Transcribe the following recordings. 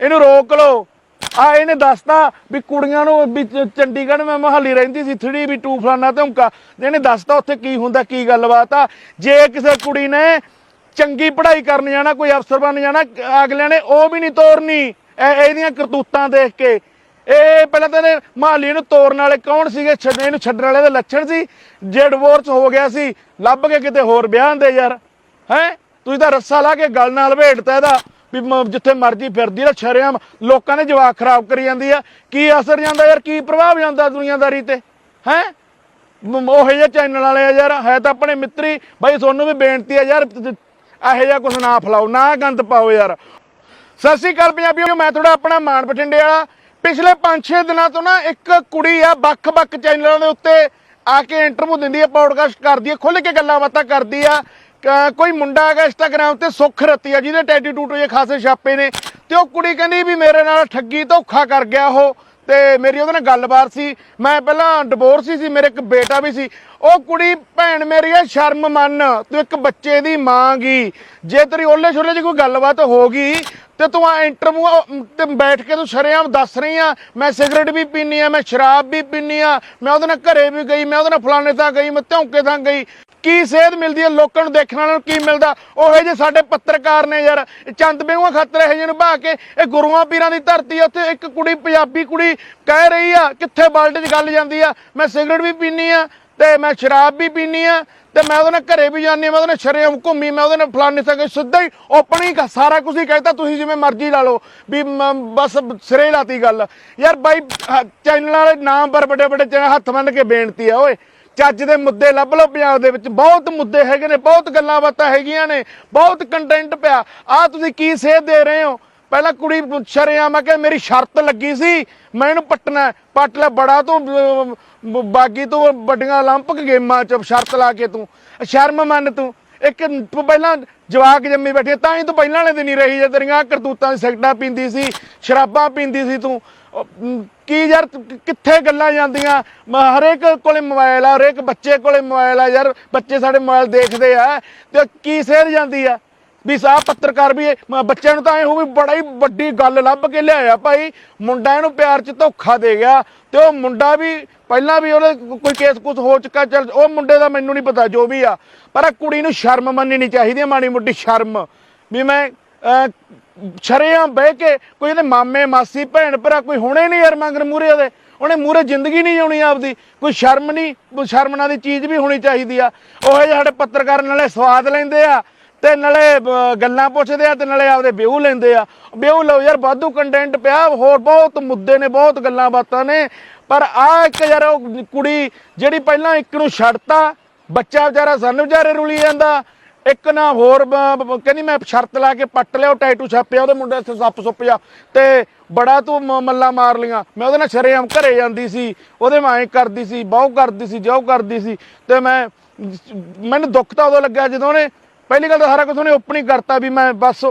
ਇਹਨੂੰ ਰੋਕ ਲਓ। ਆ ਇਹਨੇ ਦੱਸਤਾ ਵੀ ਕੁੜੀਆਂ ਨੂੰ ਵੀ ਚੰਡੀਗੜ੍ਹ ਮੈਂ ਮਹਾਲੀ ਰਹਿੰਦੀ ਸੀ 3 ਵੀ 2 ਫਲਾਨਾ ਤੇ ਇਹਨੇ ਦੱਸਤਾ ਉੱਥੇ ਕੀ ਹੁੰਦਾ, ਕੀ ਗੱਲਬਾਤ ਆ। ਜੇ ਕਿਸੇ ਕੁੜੀ ਨੇ ਚੰਗੀ ਪੜ੍ਹਾਈ ਕਰਨ ਜਾਣਾ, ਕੋਈ ਅਫਸਰ ਬਣ ਜਾਣਾ, ਅਗਲਿਆਂ ਨੇ ਉਹ ਵੀ ਨਹੀਂ ਤੋਰਨੀ। ਇਹ ਇਹਦੀਆਂ ਕਰਤੂਤਾਂ ਦੇਖ ਕੇ। ਇਹ ਪਹਿਲਾਂ ਤਾਂ ਇਹਨੇ ਮਹਾਲੀ ਨੂੰ ਤੋਰਨ ਵਾਲੇ ਕੌਣ ਸੀਗੇ? ਛੱਡ, ਇਹਨੂੰ ਛੱਡਣ ਵਾਲੇ ਦੇ ਲੱਛਣ ਸੀ। ਜੇ ਡਿਵੋਰਸ ਹੋ ਗਿਆ ਸੀ, ਲੱਭ ਕੇ ਕਿਤੇ ਹੋਰ ਵਿਆਹ ਦੇ ਯਾਰ। ਹੈ? ਤੁਸੀਂ ਤਾਂ ਰੱਸਾ ਲਾ ਕੇ ਗੱਲ ਨਾਲ ਭੇਟਤਾ ਇਹਦਾ। ਵੀ ਮ- ਜਿੱਥੇ ਮਰਜ਼ੀ ਫਿਰਦੀ ਆ, ਸ਼ਰਿਆਮ ਲੋਕਾਂ ਨੇ ਜਵਾਕ ਖਰਾਬ ਕਰੀ ਜਾਂਦੀ ਆ। ਕੀ ਅਸਰ ਜਾਂਦਾ ਯਾਰ, ਕੀ ਪ੍ਰਭਾਵ ਜਾਂਦਾ ਦੁਨੀਆਦਾਰੀ ਤੇ? ਹੈ? ਉਹ ਜਿਹੇ ਚੈਨਲ ਵਾਲੇ ਆ ਯਾਰ, ਹੈ ਤਾਂ ਆਪਣੇ ਮਿੱਤਰੀ। ਬਾਈ, ਤੁਹਾਨੂੰ ਵੀ ਬੇਨਤੀ ਆ ਯਾਰ ਇਹੋ ਜਿਹਾ ਕੁਝ ਨਾ ਫਲਾਓ, ਨਾ ਗੰਦ ਪਾਓ ਯਾਰ। ਸਤਿ ਸ਼੍ਰੀ ਅਕਾਲ ਪੰਜਾਬੀਓ, ਮੈਂ ਤੁਹਾਡਾ ਆਪਣਾ ਮਾਨ ਬਠਿੰਡੇ ਵਾਲਾ। ਪਿਛਲੇ 5-6 ਦਿਨਾਂ ਤੋਂ ਨਾ ਇੱਕ ਕੁੜੀ ਆ, ਵੱਖ-ਵੱਖ ਚੈਨਲਾਂ ਦੇ ਉੱਤੇ ਆ ਕੇ ਇੰਟਰਵਿਊ ਦਿੰਦੀ ਹੈ ਪੌਡਕਾਸਟ ਕਰਦੀ ਹੈ ਖੁੱਲ ਕੇ ਗੱਲਾਂ ਬਾਤਾਂ ਕਰਦੀ ਆ। ਕੋਈ ਮੁੰਡਾ ਹੈਗਾ ਇੰਸਟਾਗ੍ਰam ਤੇ ਸੁੱਖ ਰਤੀ ਆ, ਜਿਹਦੇ ਟੈਟੂ ਟੂਟੂ ਜੇ ਖਾਸੇ ਛਾਪੇ ਨੇ। ਤੇ ਉਹ ਕੁੜੀ ਕਹਿੰਦੀ ਵੀ ਮੇਰੇ ਨਾਲ ਠੱਗੀ ਧੋਖਾ ਕਰ ਗਿਆ ਉਹ। ਤੇ ਮੇਰੀ ਉਹਦੇ ਨਾਲ ਗੱਲਬਾਤ ਸੀ। ਮੈਂ ਪਹਿਲਾਂ ਡਿਵੋਰਸ ਸੀ, ਮੇਰੇ ਇੱਕ ਬੇਟਾ ਵੀ ਸੀ। ਉਹ ਕੁੜੀ ਭੈਣ ਮੇਰੀ ਆ ਸ਼ਰਮ ਮੰਨ। ਤੂੰ ਇੱਕ ਬੱਚੇ ਦੀ ਮਾਂ ਗੀ। ਜੇ ਤੇਰੀ ਓਲੇ ਛੋਲੇ ਦੀ ਕੋਈ ਗੱਲਬਾਤ ਹੋ ਗਈ, ਤੇ ਤੂੰ ਆ ਇੰਟਰਵਿਊ ਤੇ ਬੈਠ ਕੇ ਤੂੰ ਸ਼ਰੇਆਮ ਦੱਸ ਰਹੀ ਆ, ਮੈਂ ਸਿਗਰਟ ਵੀ ਪੀਨੀ ਆ, ਮੈਂ ਸ਼ਰਾਬ ਵੀ ਪੀਨੀ ਆ, ਮੈਂ ਉਹਦੇ ਨਾਲ ਘਰੇ ਵੀ ਗਈ, ਮੈਂ ਉਹਦੇ ਨਾਲ ਫਲਾਣੇ ਥਾਂ ਗਈ, ਮੈਂ ਧੌਂਕੇ ਥਾਂ ਗਈ। ਕੀ ਸੇਧ ਮਿਲਦੀ ਹੈ ਲੋਕਾਂ ਨੂੰ ਦੇਖਣ ਵਾਲਿਆਂ ਨੂੰ, ਕੀ ਮਿਲਦਾ? ਉਹੇ ਜਿਹੇ ਸਾਡੇ ਪੱਤਰਕਾਰ ਨੇ ਯਾਰ। ਇਹ ਚੰਦ ਬੇਗੂਆਂ ਖਾਤਰ ਇਹੋ ਜਿਹੇ ਨਿਭਾ ਕੇ ਇਹ ਗੁਰੂਆਂ ਪੀਰਾਂ ਦੀ ਧਰਤੀ ਆ, ਉੱਥੇ ਇੱਕ ਕੁੜੀ, ਪੰਜਾਬੀ ਕੁੜੀ ਕਹਿ ਰਹੀ ਆ, ਕਿੱਥੇ ਵਰਲਡ 'ਚ ਗੱਲ ਜਾਂਦੀ ਆ? ਮੈਂ ਸਿਗਰਟ ਵੀ ਪੀਨੀ ਆ ਤੇ ਮੈਂ ਸ਼ਰਾਬ ਵੀ ਪੀਨੀ ਆ ਤੇ ਮੈਂ ਉਹਦੇ ਨਾਲ ਘਰੇ ਵੀ ਜਾਂਦੀ ਹਾਂ ਮੈਂ ਉਹਦੇ ਨਾਲ ਸ਼ਰੇਆਮ ਘੁੰਮੀ, ਮੈਂ ਉਹਦੇ ਨਾਲ ਫਲਾਣੇ ਥਾਂ ਗਈ ਸਿੱਧਾ ਹੀ ਓਪਨ ਹੀ ਸਾਰਾ ਕੁਝ ਹੀ ਕਹਿਤਾ, ਤੁਸੀਂ ਜਿਵੇਂ ਮਰਜ਼ੀ ਲਾ ਲਓ, ਵੀ ਮ- ਬਸ ਸਿਰੇ ਲਾਤੀ ਗੱਲ। ਯਾਰ ਬਾਈ ਚੈਨਲ ਵਾਲੇ ਨਾਮ ਪਰ ਵੱਡੇ ਵੱਡੇ ਚੈਨਲ ਹੱਥ ਬੰਨ ਕੇ ਬੇਨਤੀ ਆ, ਓਏ। ਚੱਜ ਦੇ ਮੁੱਦੇ ਲੱਭ ਲਓ ਪੰਜਾਬ ਦੇ ਵਿੱਚ ਬਹੁਤ ਮੁੱਦੇ ਹੈਗੇ ਨੇ ਬਹੁਤ ਗੱਲਾਂ ਬਾਤਾਂ ਹੈਗੀਆਂ ਨੇ ਬਹੁਤ ਕੰਟੈਂਟ ਪਿਆ ਆ ਤੁਸੀਂ ਕੀ ਸੇਧ ਦੇ ਰਹੇ ਹੋ ਪਹਿਲਾਂ ਕੁੜੀ ਸ਼ਰੇਆਮ ਆ ਕਿ ਮੇਰੀ ਸ਼ਰਤ ਲੱਗੀ ਸੀ ਮੈਂ ਇਹਨੂੰ ਪੱਟਣਾ ਹੈ। ਪੱਟ ਲੈ ਬੜਾ ਤੂੰ ਅਹ, ਬ- ਬਾਗੀ ਤੂੰ ਵੱਡੀਆਂ 올림픽 ਗੇਮਾਂ ਚ ਸ਼ਰਤ ਲਾ ਕੇ ਤੂੰ ਸ਼ਰਮ ਮੰਨ ਤੂੰ ਇੱਕ ਤੂੰ ਪਹਿਲਾਂ ਜਵਾਕ ਜੰਮੀ ਬੈਠੀ ਤਾਂ ਹੀ ਤੂੰ ਪਹਿਲਾਂ ਵਾਲੇ ਦਿਨ ਹੀ ਰਹੀ ਜੇ ਤੇਰੀਆਂ ਕਰਤੂਤਾਂ ਦੀ ਸਿਗਰਟਾਂ ਪੀਂਦੀ ਸੀ, ਸ਼ਰਾਬਾਂ ਪੀਂਦੀ ਸੀ ਤੂੰ। ਕੀ ਯਾਰ ਕਿੱਥੇ ਗੱਲਾਂ ਜਾਂਦੀਆਂ? ਮ- ਹਰੇਕ ਕੋਲੇ ਮੋਬਾਈਲ ਆ, ਹਰੇਕ ਬੱਚੇ ਕੋਲੇ ਮੋਬਾਈਲ ਆ ਯਾਰ, ਬੱਚੇ ਸਾਡੇ ਮੋਬਾਈਲ ਦੇਖਦੇ ਆ, ਤੇ ਕੀ ਸੇਧ ਜਾਂਦੀ ਆ? ਵੀ ਸਾਹ ਪੱਤਰਕਾਰ ਵੀ ਬੱਚਿਆਂ ਨੂੰ ਤਾਂ ਐ ਹੋ ਵੀ ਬੜਾ ਹੀ ਵੱਡੀ ਗੱਲ ਲੱਭ ਕੇ ਲਿਆਇਆ ਭਾਈ। ਮੁੰਡਾ ਇਹਨੂੰ ਪਿਆਰ 'ਚ ਧੋਖਾ ਦੇ ਗਿਆ, ਤੇ ਉਹ ਮੁੰਡਾ ਵੀ ਪਹਿਲਾਂ ਵੀ ਉਹਦੇ ਕੋਈ ਕੇਸ ਕੁਸ ਹੋ ਚੁੱਕਾ ਚੱਲ ਉਹ ਮੁੰਡੇ ਦਾ ਮੈਨੂੰ ਨਹੀਂ ਪਤਾ ਜੋ ਵੀ ਆ। ਪਰ ਆ ਕੁੜੀ ਨੂੰ ਸ਼ਰਮ ਮੰਨਣੀ ਚਾਹੀਦੀ ਹੈ ਮਾੜੀ ਮੋਟੀ ਸ਼ਰਮ। ਵੀ ਮੈਂ ਅਹ, ਸ਼ਰੇਆਮ ਬਹਿ ਕੇ ਕੋਈ ਇਹਦੇ ਮਾਮੇ ਮਾਸੀ ਭੈਣ ਭਰਾ ਕੋਈ ਹੋਣੇ ਨਹੀਂ ਯਾਰ ਮੰਗਰ ਮੂਰੇ ਉਹਦੇ। ਉਹਨੇ ਮੂਰੇ ਜ਼ਿੰਦਗੀ ਨਹੀਂ ਜਿਉਣੀ ਆਪਦੀ। ਕੋਈ ਸ਼ਰਮ ਨਹੀਂ ਕੋਈ ਸ਼ਰਮ ਨਾਂ ਦੀ ਚੀਜ਼ ਵੀ ਹੋਣੀ ਚਾਹੀਦੀ ਆ। ਉਹ ਜਿਹੇ ਸਾਡੇ ਪੱਤਰਕਾਰ ਨਾਲੇ ਸਵਾਦ ਲੈਂਦੇ ਆ ਤੇ ਨਾਲੇ ਗੱਲਾਂ ਪੁੱਛਦੇ ਆ ਤੇ ਨਾਲੇ ਆਪਦੇ ਵਿਊ ਲੈਂਦੇ ਆ। ਵਿਊ ਲਓ ਯਾਰ ਵਾਧੂ ਕੰਟੈਂਟ ਪਿਆ ਹੋਰ ਬਹੁਤ ਮੁੱਦੇ ਨੇ ਬਹੁਤ ਗੱਲਾਂ ਬਾਤਾਂ ਨੇ। ਪਰ ਆ ਇੱਕ ਯਾਰ ਉਹ ਕੁੜੀ ਜਿਹੜੀ ਪਹਿਲਾਂ ਇੱਕ ਨੂੰ ਛੱਡਤਾ, ਬੱਚਾ ਵਿਚਾਰਾ ਸਾਨੂੰ ਵਿਚਾਰੇ ਰੁਲੀ ਜਾਂਦਾ। ਇੱਕ ਨਾ ਹੋਰ ਕਹਿੰਦੀ ਮੈਂ ਸ਼ਰਤ ਲਾ ਕੇ ਪੱਟ ਲਿਆ, ਉਹ ਟੈਟੂ ਛਾਪਿਆ, ਉਹਦੇ ਮੁੰਡੇ ਤੇ ਸੱਪ ਸੁੱਪ ਜਾ ਤੇ ਬੜਾ ਤੂੰ ਮ- ਮੱਲਾ ਮਾਰ ਲੀਆਂ ਮੈਂ ਉਹਦੇ ਨਾਲ ਸ਼ਰੇਆਮ ਘਰੇ ਜਾਂਦੀ ਸੀ, ਉਹਦੇ ਮੈਂ ਐਂ ਕਰਦੀ ਸੀ, ਬਹੁ ਕਰਦੀ ਸੀ ਜੋ ਕਰਦੀ ਸੀ। ਤੇ ਮੈਂ, ਮੈਨੂੰ ਦੁੱਖ ਤਾਂ ਉਦੋਂ ਲੱਗਾ ਜਦੋਂ ਉਹਨੇ ਪਹਿਲੀ ਗੱਲ ਤਾਂ ਸਾਰਾ ਕੁਝ ਉਹਨੇ ਓਪਨ ਹੀ ਕਰਤਾ ਵੀ ਮੈਂ ਬਸ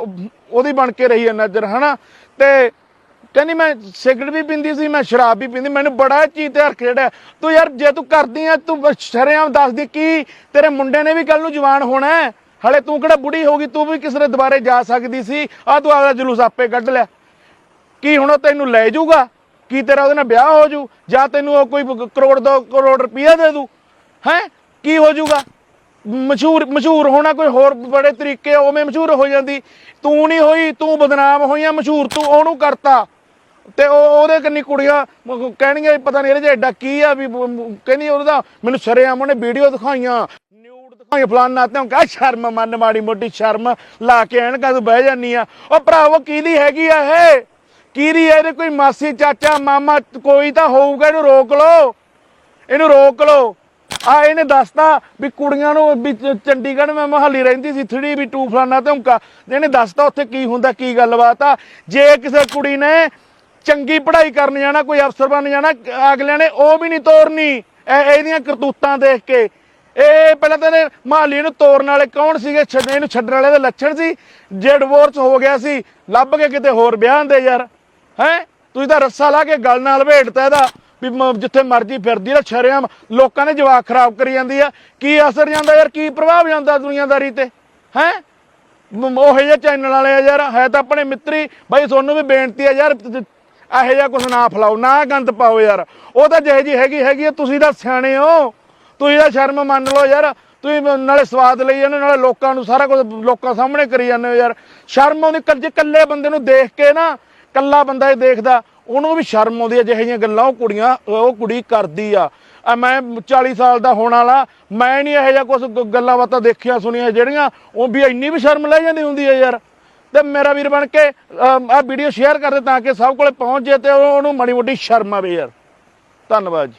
ਉਹਦੀ ਬਣ ਕੇ ਰਹੀ ਹੈ ਨਜ਼ਰ, ਹਨਾ? ਤੇ ਕਹਿੰਦੀ ਮੈਂ ਸਿਗਰਟ ਵੀ ਪੀਂਦੀ ਸੀ, ਮੈਂ ਸ਼ਰਾਬ ਵੀ ਪੀਂਦੀ, ਮੈਨੂੰ ਬੜਾ ਚੀਜ਼ ਤੇ ਹਰਖ ਜਿਹੜਾ ਤੂੰ ਯਾਰ ਜੇ ਤੂੰ ਕਰਦੀ ਆ ਤੂੰ ਬਸ ਦੱਸਦੀ ਕੀ ਤੇਰੇ ਮੁੰਡੇ ਨੇ ਵੀ ਕੱਲ ਨੂੰ ਜਵਾਨ ਹੋਣਾ ਹੈ। ਹਲੇ ਤੂੰ ਕਿਹੜਾ ਬੁੜੀ ਹੋਗੀ ਤੂੰ ਵੀ ਕਿਸੇ ਦੇ ਦੁਬਾਰੇ ਜਾ ਸਕਦੀ ਸੀ। ਆ ਤੂੰ ਆਪਦਾ ਜਲੂਸ ਆਪੇ ਕੱਢ ਲਿਆ ਕੀ ਹੁਣ ਉਹ ਤੈਨੂੰ ਲੈ ਜਾਊਗਾ? ਕੀ ਤੇਰਾ ਉਹਦੇ ਨਾਲ ਵਿਆਹ ਹੋ ਜੂ ਜਾਂ ਤੈਨੂੰ ਉਹ ਕੋਈ ਕਰੋੜ ਦੋ ਕਰੋੜ ਰੁਪਈਆ ਦੇ ਦੂ? ਹੈ? ਕੀ ਹੋ ਜਾਊਗਾ? ਮਸ਼ਹੂਰ ਮਸ਼ਹੂਰ ਹੋਣਾ ਕੋਈ ਹੋਰ ਬੜੇ ਤਰੀਕੇ ਉਵੇਂ ਮਸ਼ਹੂਰ ਹੋ ਜਾਂਦੀ। ਤੂੰ ਨਹੀਂ ਹੋਈ, ਤੂੰ ਬਦਨਾਮ ਹੋਈਆਂ ਮਸ਼ਹੂਰ ਤੂੰ ਉਹਨੂੰ ਕਰਤਾ। ਤੇ ਉਹ ਉਹਦੇ ਕੰਨੀ ਕੁੜੀਆਂ ਮ- ਕਹਿਣਗੀਆਂ ਵੀ ਪਤਾ ਨਹੀਂ ਇਹਦੇ 'ਚ ਐਡਾ ਕੀ ਆ ਵੀ ਕਹਿੰਦੀ ਉਹਦਾ ਮੈਨੂੰ ਸ਼ਰੇਆਮ ਉਹਨੇ ਵੀਡੀਓ ਦਿਖਾਈਆਂ ਨਿਊਡ ਦਿਖਾਈਆਂ, ਫਲਾਨਾ ਤੇ ਕਹ, ਸ਼ਰਮ ਮੰਨ ਮਾੜੀ ਮੋਟੀ ਸ਼ਰਮ ਲਾ ਕੇ ਐਨਕਾਂ ਤੂੰ ਬਹਿ ਜਾਨੀ ਆ। ਉਹ ਭਰਾਵੋ ਕਿਹਦੀ ਹੈਗੀ ਆ ਇਹ? ਕਿਹਦੀ ਹੈ ਇਹਦੇ ਕੋਈ ਮਾਸੀ, ਚਾਚਾ, ਮਾਮਾ, ਕੋਈ ਤਾਂ ਹੋਊਗਾ, ਇਹਨੂੰ ਰੋਕ ਲਓ। ਇਹਨੂੰ ਰੋਕ ਲਓ। ਆ ਇਹਨੇ ਦੱਸਤਾ ਵੀ ਕੁੜੀਆਂ ਨੂੰ ਵੀ ਚੰਡੀਗੜ੍ਹ ਮੈਂ ਮਹਾਲੀ ਰਹਿੰਦੀ ਸੀ 3 ਵੀ ਟੂ ਫਲਾਨਾ ਤੇ ਹੁਮਕਾ ਇਹਨੇ ਦੱਸਤਾ ਉੱਥੇ ਕੀ ਹੁੰਦਾ, ਕੀ ਗੱਲਬਾਤ ਆ। ਜੇ ਕਿਸੇ ਕੁੜੀ ਨੇ ਚੰਗੀ ਪੜ੍ਹਾਈ ਕਰਨ ਜਾਣਾ, ਕੋਈ ਅਫਸਰ ਬਣ ਜਾਣਾ, ਅਗਲਿਆਂ ਨੇ ਉਹ ਵੀ ਨਹੀਂ ਤੋਰਨੀ। ਇਹ ਇਹਦੀਆਂ ਕਰਤੂਤਾਂ ਦੇਖ ਕੇ। ਇਹ ਪਹਿਲਾਂ ਤਾਂ ਇਹਨੇ ਮਹਾਲੀ ਨੂੰ ਤੋਰਨ ਵਾਲੇ ਕੌਣ ਸੀਗੇ? ਛੱਡ ਇਹਨੂੰ ਛੱਡਣ ਵਾਲੇ ਦੇ ਲੱਛਣ ਸੀ। ਜੇ ਡਿਵੋਰਸ ਹੋ ਗਿਆ ਸੀ। ਲੱਭ ਕੇ ਕਿਤੇ ਹੋਰ ਵਿਆਹ ਦੇ ਯਾਰ। ਹੈ? ਤੁਸੀਂ ਤਾਂ ਰੱਸਾ ਲਾ ਕੇ ਗਲ ਨਾਲ ਭੇਟਤਾ ਇਹਦਾ। ਵੀ ਮ- ਜਿੱਥੇ ਮਰਜ਼ੀ ਫਿਰਦੀ ਆ ਸ਼ਰੇਆਮ ਲੋਕਾਂ ਨੇ ਜਵਾਕ ਖਰਾਬ ਕਰੀ ਜਾਂਦੀ ਆ। ਕੀ ਅਸਰ ਜਾਂਦਾ ਯਾਰ? ਕੀ ਪ੍ਰਭਾਵ ਜਾਂਦਾ ਦੁਨੀਆਦਾਰੀ ਤੇ? ਹੈ? ਉਹ ਉਹੋ ਚੈਨਲ ਵਾਲੇ ਆ ਯਾਰ। ਹੈ ਤਾਂ ਆਪਣੇ ਮਿੱਤਰੀ। ਬਾਈ ਤੁਹਾਨੂੰ ਵੀ ਬੇਨਤੀ ਆ ਯਾਰ ਇਹੋ ਜਿਹਾ ਕੁਝ ਨਾ ਫਲਾਓ ਨਾ ਗੰਦ ਪਾਓ ਯਾਰ। ਉਹ ਤਾਂ ਜਿਹੇ ਜੀ ਹੈਗੀ ਹੈਗੀ ਆ, ਤੁਸੀਂ ਤਾਂ ਸਿਆਣੇ ਹੋ। ਤੁਸੀਂ ਤਾਂ ਸ਼ਰਮ ਮੰਨ ਲਓ ਯਾਰ। ਤੁਸੀਂ ਨਾਲੇ ਸਵਾਦ ਲਈ ਜਾਂਦੇ ਹੋ, ਨਾਲੇ ਲੋਕਾਂ ਨੂੰ ਸਾਰਾ ਕੁਝ ਲੋਕਾਂ ਸਾਹਮਣੇ ਕਰੀ ਜਾਂਦੇ ਹੋ ਯਾਰ। ਸ਼ਰਮ ਆਉਂਦੀ ਕੱਲੇ ਇਕੱਲੇ ਬੰਦੇ ਨੂੰ ਦੇਖ ਕੇ ਨਾ ਕੱਲਾ ਬੰਦਾ ਇਹ ਦੇਖਦਾ ਉਹਨੂੰ ਵੀ ਸ਼ਰਮ ਆਉਂਦੀ ਹੈ ਜਿਹੇ ਜਿਹੀਆਂ ਗੱਲਾਂ ਉਹ ਕੁੜੀਆਂ ਉਹ ਕੁੜੀ ਕਰਦੀ ਆ। ਆ ਮੈਂ 40 ਸਾਲ ਦਾ ਹੋਣ ਵਾਲਾ ਮੈਂ ਨਹੀਂ ਇਹੋ ਜਿਹਾ ਕੁਝ ਗੱਲਾਂ ਬਾਤਾਂ ਦੇਖੀਆਂ ਸੁਣੀਆਂ ਜਿਹੜੀਆਂ ਉਹ ਵੀ ਇੰਨੀ ਵੀ ਸ਼ਰਮ ਲੈ ਜਾਂਦੀ ਹੁੰਦੀ ਹੈ ਯਾਰ। ਤੇ ਮੇਰਾ ਵੀਰ ਬਣ ਕੇ ਆ ਵੀਡੀਓ ਸ਼ੇਅਰ ਕਰ ਦੇ ਤਾਂ ਕਿ ਸਭ ਕੋਲੇ ਪਹੁੰਚ ਜੇ ਤੇ ਉਹਨੂੰ ਮਾੜੀ ਮੋਟੀ ਸ਼ਰਮ ਆਵੇ ਯਾਰ। ਧੰਨਵਾਦ ਜੀ।